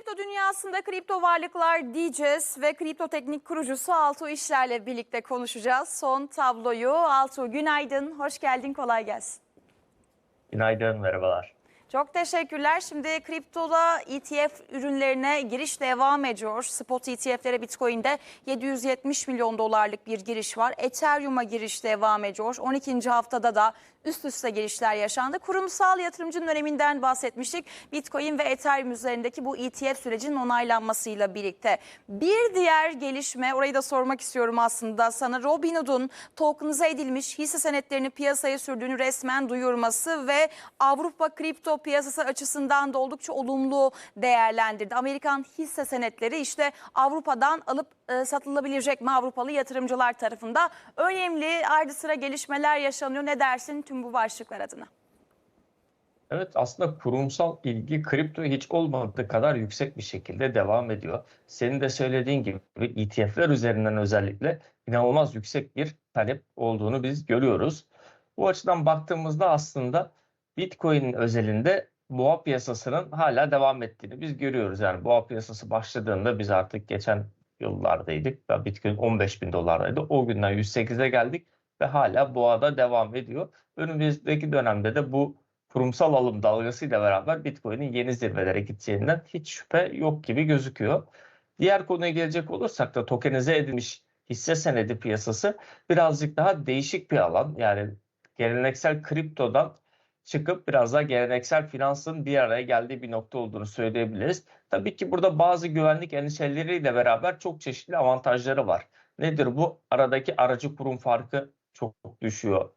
kripto dünyasında kripto varlıklar diyeceğiz ve kripto teknik kurucusu Altuğ İşler'le birlikte konuşacağız. Son tabloyu Altuğ günaydın, hoş geldin, kolay gelsin. Günaydın, merhabalar. Çok teşekkürler. Şimdi kriptoda ETF ürünlerine giriş devam ediyor. Spot ETF'lere Bitcoin'de 770 milyon dolarlık bir giriş var. Ethereum'a giriş devam ediyor. 12. haftada da üst üste girişler yaşandı. Kurumsal yatırımcının öneminden bahsetmiştik. Bitcoin ve Ethereum üzerindeki bu ETF sürecinin onaylanmasıyla birlikte. Bir diğer gelişme, orayı da sormak istiyorum aslında sana. Robinhood'un tokenize edilmiş hisse senetlerini piyasaya sürdüğünü resmen duyurması ve Avrupa kripto piyasası açısından da oldukça olumlu değerlendirdi. Amerikan hisse senetleri işte Avrupa'dan alıp e, satılabilecek mi Avrupalı yatırımcılar tarafında önemli ardı sıra gelişmeler yaşanıyor. Ne dersin tüm bu başlıklar adına? Evet aslında kurumsal ilgi kripto hiç olmadığı kadar yüksek bir şekilde devam ediyor. Senin de söylediğin gibi ETF'ler üzerinden özellikle inanılmaz yüksek bir talep olduğunu biz görüyoruz. Bu açıdan baktığımızda aslında Bitcoin özelinde boğa piyasasının hala devam ettiğini biz görüyoruz. Yani boğa piyasası başladığında biz artık geçen yıllardaydık ve Bitcoin 15 bin dolardaydı. O günden 108'e geldik ve hala boğada devam ediyor. Önümüzdeki dönemde de bu kurumsal alım dalgasıyla beraber Bitcoin'in yeni zirvelere gideceğinden hiç şüphe yok gibi gözüküyor. Diğer konuya gelecek olursak da tokenize edilmiş hisse senedi piyasası birazcık daha değişik bir alan. Yani geleneksel kriptodan çıkıp biraz daha geleneksel finansın bir araya geldiği bir nokta olduğunu söyleyebiliriz. Tabii ki burada bazı güvenlik endişeleriyle beraber çok çeşitli avantajları var. Nedir bu? Aradaki aracı kurum farkı çok düşüyor.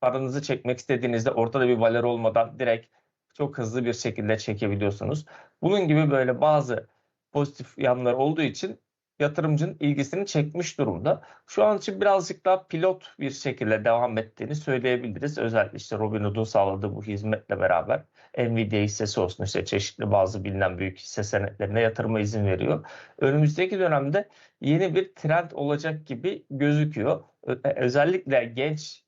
Paranızı çekmek istediğinizde ortada bir valer olmadan direkt çok hızlı bir şekilde çekebiliyorsunuz. Bunun gibi böyle bazı pozitif yanlar olduğu için yatırımcının ilgisini çekmiş durumda. Şu an için birazcık daha pilot bir şekilde devam ettiğini söyleyebiliriz. Özellikle işte Robinhood'un sağladığı bu hizmetle beraber Nvidia hissesi olsun işte çeşitli bazı bilinen büyük hisse senetlerine yatırıma izin veriyor. Önümüzdeki dönemde yeni bir trend olacak gibi gözüküyor. Ö- Özellikle genç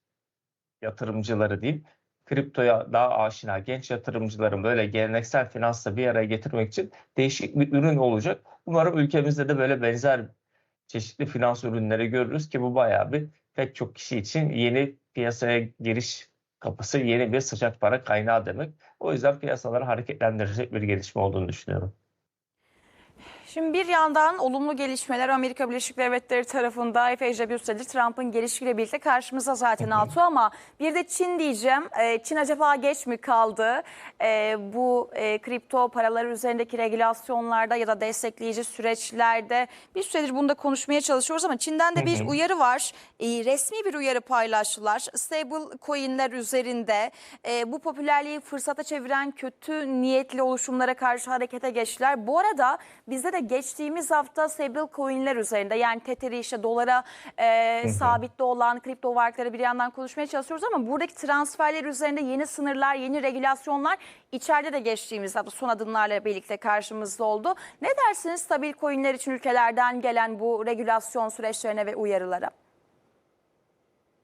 yatırımcıları diyeyim kriptoya daha aşina genç yatırımcıların böyle geleneksel finansla bir araya getirmek için değişik bir ürün olacak. Umarım ülkemizde de böyle benzer çeşitli finans ürünleri görürüz ki bu bayağı bir pek çok kişi için yeni piyasaya giriş kapısı, yeni bir sıcak para kaynağı demek. O yüzden piyasaları hareketlendirecek bir gelişme olduğunu düşünüyorum. Şimdi bir yandan olumlu gelişmeler Amerika Birleşik Devletleri tarafında epeyce bir süredir Trump'ın gelişiyle birlikte karşımıza zaten altı ama bir de Çin diyeceğim. Ee, Çin acaba geç mi kaldı? Ee, bu e, kripto paralar üzerindeki regülasyonlarda ya da destekleyici süreçlerde bir süredir bunu da konuşmaya çalışıyoruz ama Çin'den de bir uyarı var. Ee, resmi bir uyarı paylaştılar. Stable coinler üzerinde e, bu popülerliği fırsata çeviren kötü niyetli oluşumlara karşı harekete geçtiler. Bu arada bizde de geçtiğimiz hafta stable coinler üzerinde yani Tether'i işte dolara e, sabitli olan kripto varlıkları bir yandan konuşmaya çalışıyoruz ama buradaki transferler üzerinde yeni sınırlar, yeni regülasyonlar içeride de geçtiğimiz hafta son adımlarla birlikte karşımızda oldu. Ne dersiniz stabil coinler için ülkelerden gelen bu regülasyon süreçlerine ve uyarılara?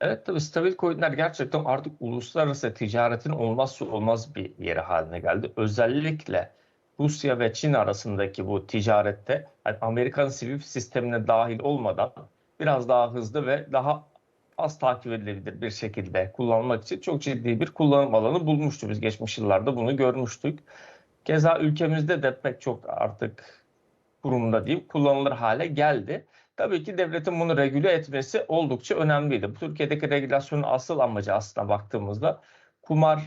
Evet tabii stabil coinler gerçekten artık uluslararası ticaretin olmazsa olmaz bir yeri haline geldi. Özellikle Rusya ve Çin arasındaki bu ticarette yani Amerikan Swift sistemine dahil olmadan biraz daha hızlı ve daha az takip edilebilir bir şekilde kullanmak için çok ciddi bir kullanım alanı bulmuştu. Biz geçmiş yıllarda bunu görmüştük. Keza ülkemizde de pek çok artık kurumda diyeyim kullanılır hale geldi. Tabii ki devletin bunu regüle etmesi oldukça önemliydi. Bu Türkiye'deki regülasyonun asıl amacı aslına baktığımızda kumar,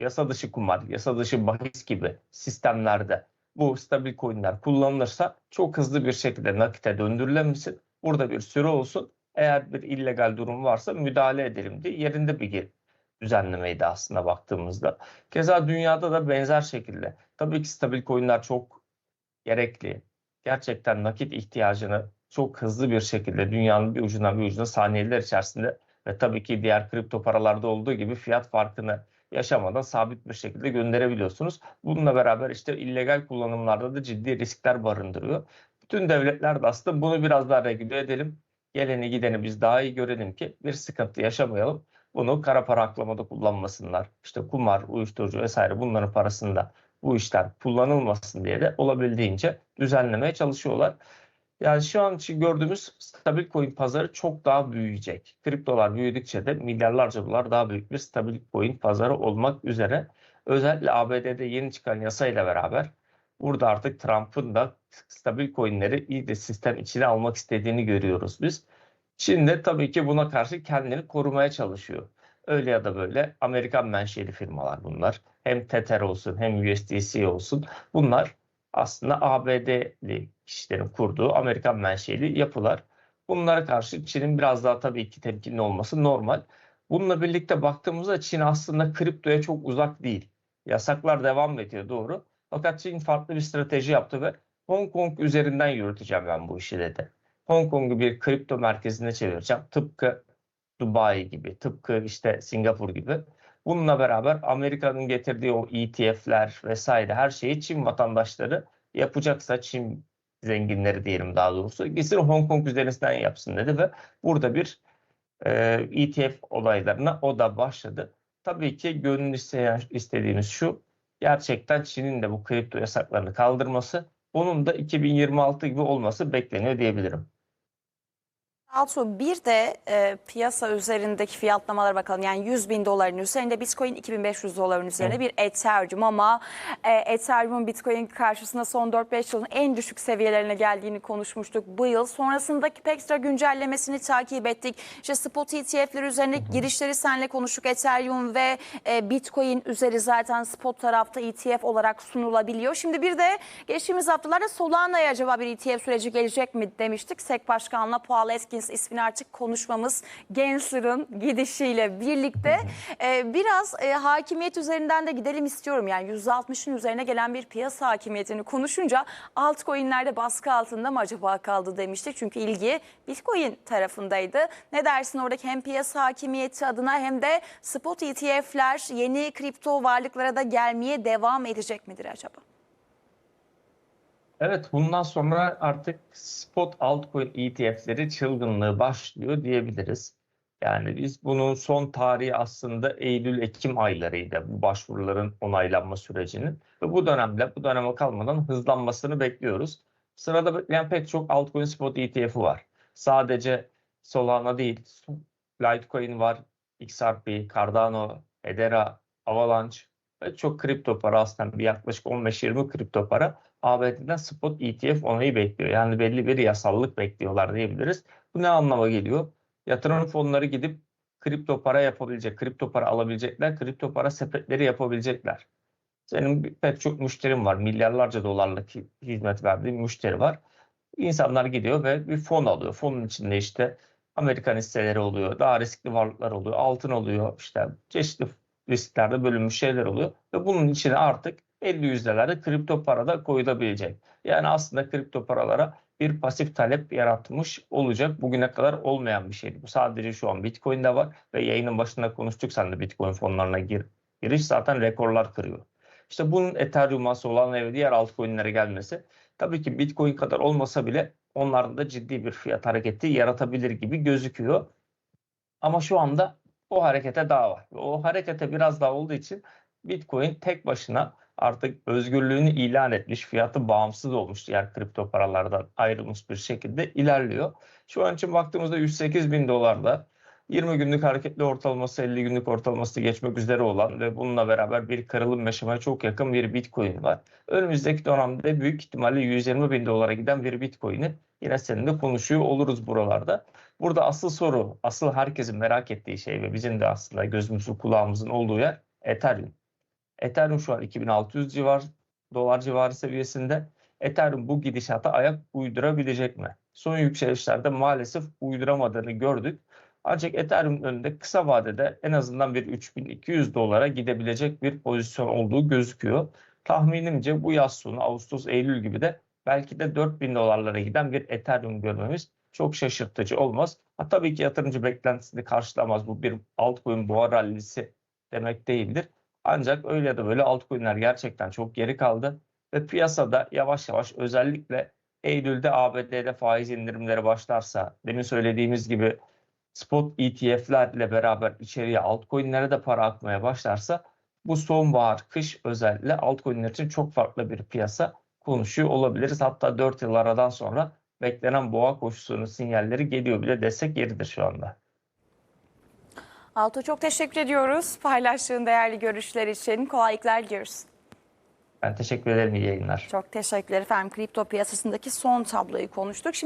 yasa dışı kumar, yasa dışı bahis gibi sistemlerde bu stabil coinler kullanılırsa çok hızlı bir şekilde nakite döndürülemesin. Burada bir süre olsun. Eğer bir illegal durum varsa müdahale edelim diye yerinde bir düzenlemeydi aslında baktığımızda. Keza dünyada da benzer şekilde. Tabii ki stabil coinler çok gerekli. Gerçekten nakit ihtiyacını çok hızlı bir şekilde dünyanın bir ucundan bir ucuna saniyeler içerisinde ve tabii ki diğer kripto paralarda olduğu gibi fiyat farkını yaşamadan sabit bir şekilde gönderebiliyorsunuz. Bununla beraber işte illegal kullanımlarda da ciddi riskler barındırıyor. Bütün devletler de aslında bunu biraz daha regüle edelim. Geleni gideni biz daha iyi görelim ki bir sıkıntı yaşamayalım. Bunu kara para aklamada kullanmasınlar. İşte kumar, uyuşturucu vesaire bunların parasını da bu işler kullanılmasın diye de olabildiğince düzenlemeye çalışıyorlar. Yani şu an için gördüğümüz stabil coin pazarı çok daha büyüyecek. Kriptolar büyüdükçe de milyarlarca dolar daha büyük bir stabil coin pazarı olmak üzere. Özellikle ABD'de yeni çıkan yasayla beraber burada artık Trump'ın da stabil coinleri iyice sistem içine almak istediğini görüyoruz biz. Çin de tabii ki buna karşı kendini korumaya çalışıyor. Öyle ya da böyle Amerikan menşeli firmalar bunlar. Hem Tether olsun hem USDC olsun. Bunlar aslında ABD'li kişilerin kurduğu Amerikan menşeli yapılar. Bunlara karşı Çin'in biraz daha tabii ki temkinli olması normal. Bununla birlikte baktığımızda Çin aslında kriptoya çok uzak değil. Yasaklar devam ediyor doğru. Fakat Çin farklı bir strateji yaptı ve Hong Kong üzerinden yürüteceğim ben bu işi dedi. Hong Kong'u bir kripto merkezine çevireceğim. Tıpkı Dubai gibi, tıpkı işte Singapur gibi. Bununla beraber Amerika'nın getirdiği o ETF'ler vesaire her şeyi Çin vatandaşları yapacaksa Çin zenginleri diyelim daha doğrusu gitsin Hong Kong üzerinden yapsın dedi ve burada bir e, ETF olaylarına o da başladı. Tabii ki gönül isteyen, istediğimiz şu gerçekten Çin'in de bu kripto yasaklarını kaldırması onun da 2026 gibi olması bekleniyor diyebilirim. Altuğ bir de e, piyasa üzerindeki fiyatlamalara bakalım. Yani 100 bin doların üzerinde Bitcoin 2500 doların üzerinde bir Ethereum ama e, Ethereum'un Bitcoin karşısında son 4-5 yılın en düşük seviyelerine geldiğini konuşmuştuk bu yıl. Sonrasındaki Pextra güncellemesini takip ettik. İşte spot ETF'ler üzerindeki girişleri senle konuştuk. Ethereum ve e, Bitcoin üzeri zaten spot tarafta ETF olarak sunulabiliyor. Şimdi bir de geçtiğimiz haftalarda Solana'ya acaba bir ETF süreci gelecek mi demiştik. SEC Başkanı'na Paul Atkins ismini artık konuşmamız Gensler'ın gidişiyle birlikte e, biraz e, hakimiyet üzerinden de gidelim istiyorum. Yani %60'ın üzerine gelen bir piyasa hakimiyetini konuşunca altcoin'lerde baskı altında mı acaba kaldı demiştik. Çünkü ilgi Bitcoin tarafındaydı. Ne dersin oradaki hem piyasa hakimiyeti adına hem de spot ETF'ler yeni kripto varlıklara da gelmeye devam edecek midir acaba? Evet, bundan sonra artık spot altcoin ETF'leri çılgınlığı başlıyor diyebiliriz. Yani biz bunun son tarihi aslında Eylül-Ekim aylarıydı bu başvuruların onaylanma sürecinin. Ve bu dönemde, bu döneme kalmadan hızlanmasını bekliyoruz. Sırada bekleyen pek çok altcoin spot ETF'i var. Sadece Solana değil, Litecoin var, XRP, Cardano, Hedera, Avalanche çok kripto para aslında bir yaklaşık 15-20 kripto para ABD'den spot ETF onayı bekliyor. Yani belli bir yasallık bekliyorlar diyebiliriz. Bu ne anlama geliyor? Yatırım fonları gidip kripto para yapabilecek, kripto para alabilecekler, kripto para sepetleri yapabilecekler. Senin pek çok müşterin var. Milyarlarca dolarlık hi- hizmet verdiğin müşteri var. İnsanlar gidiyor ve bir fon alıyor. Fonun içinde işte Amerikan hisseleri oluyor, daha riskli varlıklar oluyor, altın oluyor, işte çeşitli risklerde bölünmüş şeyler oluyor. Ve bunun içine artık 50 yüzdelerde kripto para da koyulabilecek. Yani aslında kripto paralara bir pasif talep yaratmış olacak. Bugüne kadar olmayan bir şeydi. Bu sadece şu an Bitcoin'de var ve yayının başında konuştuk sen de Bitcoin fonlarına gir, giriş zaten rekorlar kırıyor. İşte bunun Ethereum'a, Solana'ya ve diğer altcoin'lere gelmesi tabii ki Bitcoin kadar olmasa bile onların da ciddi bir fiyat hareketi yaratabilir gibi gözüküyor. Ama şu anda o harekete daha var. O harekete biraz daha olduğu için Bitcoin tek başına artık özgürlüğünü ilan etmiş, fiyatı bağımsız olmuş diğer kripto paralardan ayrılmış bir şekilde ilerliyor. Şu an için baktığımızda 108 bin dolarda 20 günlük hareketli ortalaması 50 günlük ortalaması geçmek üzere olan ve bununla beraber bir kırılım yaşamaya çok yakın bir Bitcoin var. Önümüzdeki dönemde büyük ihtimalle 120 bin dolara giden bir Bitcoin'i yine seninle konuşuyor oluruz buralarda. Burada asıl soru, asıl herkesin merak ettiği şey ve bizim de aslında gözümüzün kulağımızın olduğu yer Ethereum. Ethereum şu an 2600 civar dolar civarı seviyesinde. Ethereum bu gidişata ayak uydurabilecek mi? Son yükselişlerde maalesef uyduramadığını gördük. Ancak Ethereum önünde kısa vadede en azından bir 3200 dolara gidebilecek bir pozisyon olduğu gözüküyor. Tahminimce bu yaz sonu Ağustos Eylül gibi de belki de 4000 dolarlara giden bir Ethereum görmemiz çok şaşırtıcı olmaz. Ha, tabii ki yatırımcı beklentisini karşılamaz. Bu bir altcoin boğa rallisi demek değildir. Ancak öyle ya da böyle altcoin'ler gerçekten çok geri kaldı ve piyasada yavaş yavaş özellikle Eylül'de ABD'de faiz indirimleri başlarsa, demin söylediğimiz gibi spot ETF'lerle beraber içeriye altcoin'lere de para akmaya başlarsa bu sonbahar, kış özellikle altcoin'ler için çok farklı bir piyasa konuşuyor olabiliriz. Hatta 4 yıl aradan sonra beklenen boğa koşusunun sinyalleri geliyor bile desek yeridir şu anda. Alto çok teşekkür ediyoruz paylaştığın değerli görüşler için. Kolaylıklar diliyoruz. Ben teşekkür ederim. İyi yayınlar. Çok teşekkürler efendim. Kripto piyasasındaki son tabloyu konuştuk. Şimdi